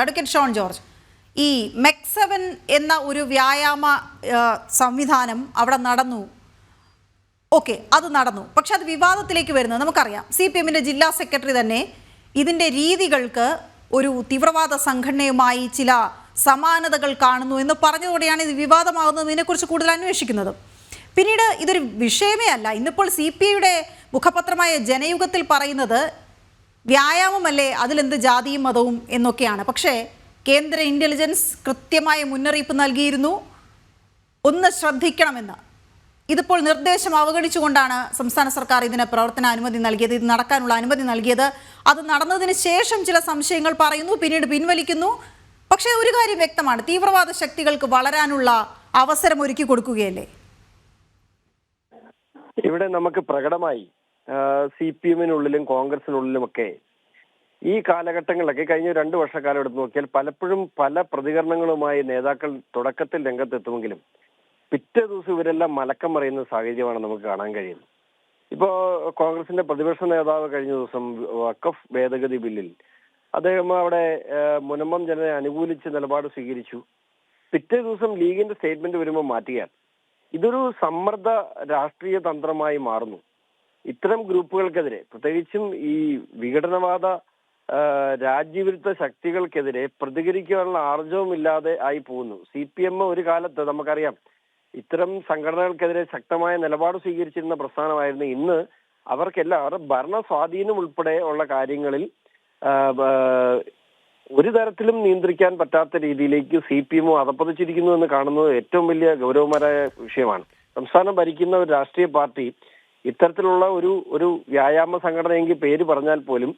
Advocate Shone George ഈ മെക്സവൻ എന്ന ഒരു വ്യായാമ സംവിധാനം അവിടെ നടന്നു. ഓക്കെ അത് നടന്നു. പക്ഷെ അത് വിവാദത്തിലേക്ക് വരുന്നത് നമുക്കറിയാം. സി പി എമ്മിന്റെ ജില്ലാ സെക്രട്ടറി തന്നെ ഇതിന്റെ രീതികൾക്ക് ഒരു തീവ്രവാദ സംഘടനയുമായി ചില സമാനതകൾ കാണുന്നു എന്ന് പറഞ്ഞതോടെയാണ് ഇത് വിവാദമാകുന്നത് ഇതിനെക്കുറിച്ച് കൂടുതൽ അന്വേഷിക്കുന്നത്. പിന്നീട് ഇതൊരു വിഷയമേ അല്ല. ഇന്നിപ്പോൾ സി പി ഐയുടെ മുഖപത്രമായ ജനയുഗത്തിൽ പറയുന്നത് വ്യായാമമല്ലേ? അതിലെന്ത് ജാതിയും മതവും എന്നൊക്കെയാണ്. പക്ഷേ കേന്ദ്ര ഇന്റലിജൻസ് കൃത്യമായ മുന്നറിയിപ്പ് നൽകിയിരുന്നു. ഒന്ന് ശ്രദ്ധിക്കണമെന്ന്. ഇതിപ്പോൾ നിർദ്ദേശം അവഗണിച്ചുകൊണ്ടാണ് സംസ്ഥാന സർക്കാർ ഇതിന് പ്രവർത്തന അനുമതി നൽകിയത് ഇത് നടക്കാനുള്ള അനുമതി നൽകിയത്. അത് നടന്നതിന് ശേഷം ചില സംശയങ്ങൾ പറയുന്നു പിന്നീട് പിൻവലിക്കുന്നു. പക്ഷേ ഒരു കാര്യം വ്യക്തമാണ്. തീവ്രവാദ ശക്തികൾക്ക് വളരാനുള്ള അവസരം ഒരുക്കി കൊടുക്കുകയല്ലേ? ഇവിടെ നമുക്ക് പ്രകടമായി സി പി എമ്മിനുള്ളിലും കോൺഗ്രസിനുള്ളിലുമൊക്കെ ഈ കാലഘട്ടങ്ങളിലൊക്കെ കഴിഞ്ഞ രണ്ടു വർഷക്കാലം എടുത്ത് നോക്കിയാൽ പലപ്പോഴും പല പ്രതികരണങ്ങളുമായി നേതാക്കൾ തുടക്കത്തിൽ രംഗത്തെത്തുമെങ്കിലും പിറ്റേ ദിവസം ഇവരെല്ലാം മലക്കം മറിയുന്ന സാഹചര്യമാണ് നമുക്ക് കാണാൻ കഴിയുന്നത്. ഇപ്പോ കോൺഗ്രസിന്റെ പ്രതിപക്ഷ നേതാവ് കഴിഞ്ഞ ദിവസം വക്കഫ് ഭേദഗതി ബില്ലിൽ അദ്ദേഹം അവിടെ മുനമ്പം ജനനെ അനുകൂലിച്ച് നിലപാട് സ്വീകരിച്ചു. പിറ്റേ ദിവസം ലീഗിന്റെ സ്റ്റേറ്റ്മെന്റ് വരുമ്പോൾ മാറ്റുകയാണ്. ഇതൊരു സമ്മർദ്ദ രാഷ്ട്രീയ തന്ത്രമായി മാറുന്നു. ഇത്തരം ഗ്രൂപ്പുകൾക്കെതിരെ പ്രത്യേകിച്ചും ഈ വിഘടനവാദ രാജ്യവിരുദ്ധ ശക്തികൾക്കെതിരെ പ്രതികരിക്കാനുള്ള ആർജവമില്ലാതെ ആയി പോകുന്നു. സി പി എം ഒരു കാലത്ത് നമുക്കറിയാം ഇത്തരം സംഘടനകൾക്കെതിരെ ശക്തമായ നിലപാട് സ്വീകരിച്ചിരുന്ന പ്രസ്ഥാനമായിരുന്നു ഇന്ന്. അവർക്കെല്ലാം അവരുടെ ഭരണ സ്വാധീനം ഉൾപ്പെടെ ഉള്ള കാര്യങ്ങളിൽ ഒരു തരത്തിലും നിയന്ത്രിക്കാൻ പറ്റാത്ത രീതിയിലേക്ക് സി പി എം അതപ്പതിച്ചിരിക്കുന്നു എന്ന് കാണുന്നത് ഏറ്റവും വലിയ ഗൗരവമായ വിഷയമാണ്. സംസ്ഥാനം ഭരിക്കുന്ന ഒരു രാഷ്ട്രീയ പാർട്ടി ഇത്തരത്തിലുള്ള ഒരു ഒരു വ്യായാമ സംഘടനയെങ്കിൽ പേര് പറഞ്ഞാൽ പോലും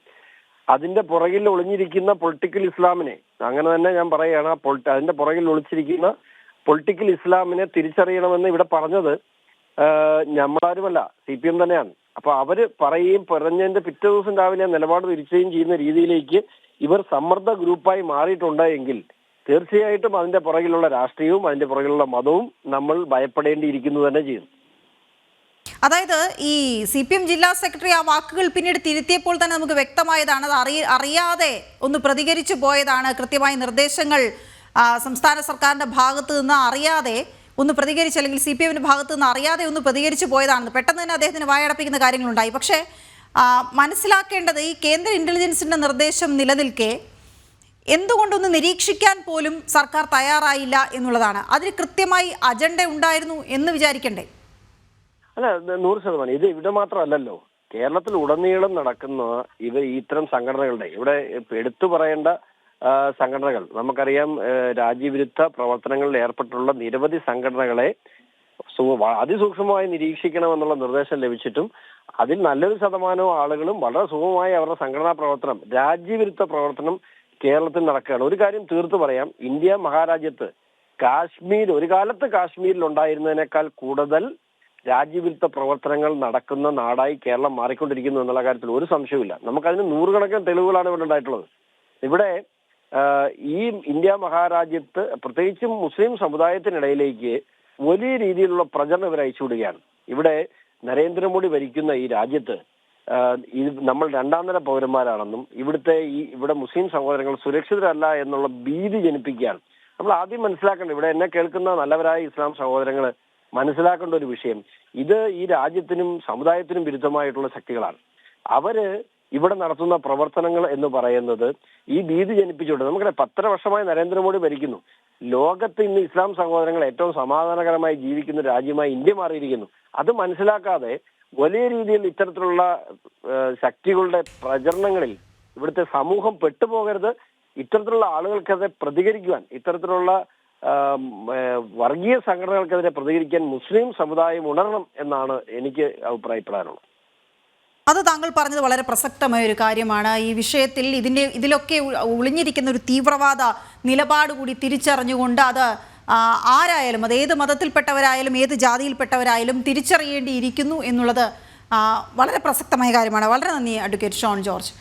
അതിന്റെ പുറകിൽ ഒളിഞ്ഞിരിക്കുന്ന പൊളിറ്റിക്കൽ ഇസ്ലാമിനെ അങ്ങനെ തന്നെ ഞാൻ പറയുകയാണ് ആ പൊളി- അതിന്റെ പുറകിൽ ഒളിച്ചിരിക്കുന്ന പൊളിറ്റിക്കൽ ഇസ്ലാമിനെ തിരിച്ചറിയണമെന്ന് ഇവിടെ പറഞ്ഞത് നമ്മളാരുമല്ല സി പി എം തന്നെയാണ്. അപ്പൊ അവർ പറയുകയും പറഞ്ഞതിന്റെ പിറ്റേ ദിവസം രാവിലെ നിലപാട് തിരിച്ചുകയും ചെയ്യുന്ന രീതിയിലേക്ക് ഇവർ സമ്മർദ്ദ ഗ്രൂപ്പായി മാറിയിട്ടുണ്ട് എങ്കിൽ തീർച്ചയായിട്ടും അതിന്റെ പുറകിലുള്ള രാഷ്ട്രീയവും അതിന്റെ പുറകിലുള്ള മതവും നമ്മൾ ഭയപ്പെടേണ്ടിയിരിക്കുന്നു തന്നെ ചെയ്യും. അതായത് ഈ സി പി എം ജില്ലാ സെക്രട്ടറി ആ വാക്കുകൾ പിന്നീട് തിരുത്തിയപ്പോൾ തന്നെ നമുക്ക് വ്യക്തമായതാണ്. അത് അറിയ അറിയാതെ ഒന്ന് പ്രതികരിച്ചു പോയതാണ്. കൃത്യമായ നിർദ്ദേശങ്ങൾ സംസ്ഥാന സർക്കാരിന്റെ ഭാഗത്ത് നിന്ന് അറിയാതെ ഒന്ന് പ്രതികരിച്ച് അല്ലെങ്കിൽ സി പി എമ്മിന്റെ ഭാഗത്ത് നിന്ന് അറിയാതെ ഒന്ന് പ്രതികരിച്ചു പോയതാണ്. പെട്ടെന്ന് തന്നെ അദ്ദേഹത്തിന് വായടപ്പിക്കുന്ന കാര്യങ്ങളുണ്ടായി. പക്ഷേ മനസ്സിലാക്കേണ്ടത് ഈ കേന്ദ്ര ഇന്റലിജൻസിന്റെ നിർദ്ദേശം നിലനിൽക്കെ എന്തുകൊണ്ടൊന്ന് നിരീക്ഷിക്കാൻ പോലും സർക്കാർ തയ്യാറായില്ല എന്നുള്ളതാണ്. അതിന് കൃത്യമായി അജണ്ട ഉണ്ടായിരുന്നു എന്ന് വിചാരിക്കണ്ടേ? അല്ല നൂറ് ശതമാനം. ഇത് ഇവിടെ മാത്രമല്ലല്ലോ. കേരളത്തിൽ ഉടനീളം നടക്കുന്ന ഇവ ഇത്തരം സംഘടനകളുടെ ഇവിടെ എടുത്തു പറയേണ്ട സംഘടനകൾ. നമുക്കറിയാം രാജ്യവിരുദ്ധ പ്രവർത്തനങ്ങളിൽ ഏർപ്പെട്ടുള്ള നിരവധി സംഘടനകളെ അതിസൂക്ഷ്മമായി നിരീക്ഷിക്കണമെന്നുള്ള നിർദ്ദേശം ലഭിച്ചിട്ടും അതിൽ നല്ലൊരു ശതമാനവും ആളുകളും വളരെ സുഖമായി അവരുടെ സംഘടനാ പ്രവർത്തനം രാജ്യവിരുദ്ധ പ്രവർത്തനം കേരളത്തിൽ നടക്കുകയാണ്. ഒരു കാര്യം തീർത്തു പറയാം. ഇന്ത്യ മഹാരാജ്യത്ത് കാശ്മീർ ഒരു കാലത്ത് കാശ്മീരിൽ ഉണ്ടായിരുന്നതിനേക്കാൾ കൂടുതൽ രാജ്യവിരുദ്ധ പ്രവർത്തനങ്ങൾ നടക്കുന്ന നാടായി കേരളം മാറിക്കൊണ്ടിരിക്കുന്നു എന്നുള്ള കാര്യത്തിൽ ഒരു സംശയവുമില്ല. നമുക്കതിന് നൂറുകണക്കിന് തെളിവുകളാണ് ഇവിടെ ഉണ്ടായിട്ടുള്ളത്. ഇവിടെ ഈ ഇന്ത്യ മഹാരാജ്യത്ത് പ്രത്യേകിച്ചും മുസ്ലിം സമുദായത്തിനിടയിലേക്ക് വലിയ രീതിയിലുള്ള പ്രചരണം ഇവർ അയച്ചുവിടുകയാണ് ഇവിടെ നരേന്ദ്രമോദി ഭരിക്കുന്ന ഈ രാജ്യത്ത് ഇത് നമ്മൾ രണ്ടാം തര പൗരന്മാരാണെന്നും ഇവിടുത്തെ ഈ ഇവിടെ മുസ്ലിം സഹോദരങ്ങൾ സുരക്ഷിതരല്ല എന്നുള്ള ഭീതി ജനിപ്പിക്കുകയാണ്. നമ്മൾ ആദ്യം മനസ്സിലാക്കേണ്ടത് ഇവിടെ എന്നെ കേൾക്കുന്ന നല്ലവരായ ഇസ്ലാം സഹോദരങ്ങൾ മനസ്സിലാക്കേണ്ട ഒരു വിഷയം. ഇത് ഈ രാജ്യത്തിനും സമുദായത്തിനും വിരുദ്ധമായിട്ടുള്ള ശക്തികളാണ്. അവർ ഇവിടെ നടത്തുന്ന പ്രവർത്തനങ്ങൾ എന്ന് പറയുന്നത് ഈ ഭീതി ജനിപ്പിച്ചുകൊണ്ട് നമുക്കറിയാം പത്തര വർഷമായി നരേന്ദ്രമോദി ഭരിക്കുന്നു. ലോകത്ത് ഇന്ന് ഇസ്ലാം സഹോദരങ്ങൾ ഏറ്റവും സമാധാനകരമായി ജീവിക്കുന്ന രാജ്യമായി ഇന്ത്യ മാറിയിരിക്കുന്നു. അത് മനസ്സിലാക്കാതെ വലിയ രീതിയിൽ ഇത്തരത്തിലുള്ള ശക്തികളുടെ പ്രചരണങ്ങളിൽ ഇവിടുത്തെ സമൂഹം പെട്ടുപോകരുത്. ഇത്തരത്തിലുള്ള ആളുകൾക്കത് പ്രതികരിക്കുവാൻ ഇത്തരത്തിലുള്ള വർഗീയ സംഘടനകൾക്കെതിരെ പ്രതികരിക്കാൻ മുസ്ലിം സമുദായം ഉണരണം എന്നാണ് എനിക്ക് അഭിപ്രായപ്പെടാനുള്ളത്. അത് താങ്കൾ പറഞ്ഞത് വളരെ പ്രസക്തമായ ഒരു കാര്യമാണ്. ഈ വിഷയത്തിൽ ഇതിന്റെ ഇതിലൊക്കെ ഒളിഞ്ഞിരിക്കുന്ന ഒരു തീവ്രവാദ നിലപാട് കൂടി തിരിച്ചറിഞ്ഞുകൊണ്ട് അത് ആരായാലും അത് ഏത് മതത്തിൽപ്പെട്ടവരായാലും ഏത് ജാതിയിൽപ്പെട്ടവരായാലും തിരിച്ചറിയേണ്ടിയിരിക്കുന്നു എന്നുള്ളത് വളരെ പ്രസക്തമായ കാര്യമാണ്. വളരെ നന്ദി അഡ്വക്കേറ്റ് ഷോൺ ജോർജ്.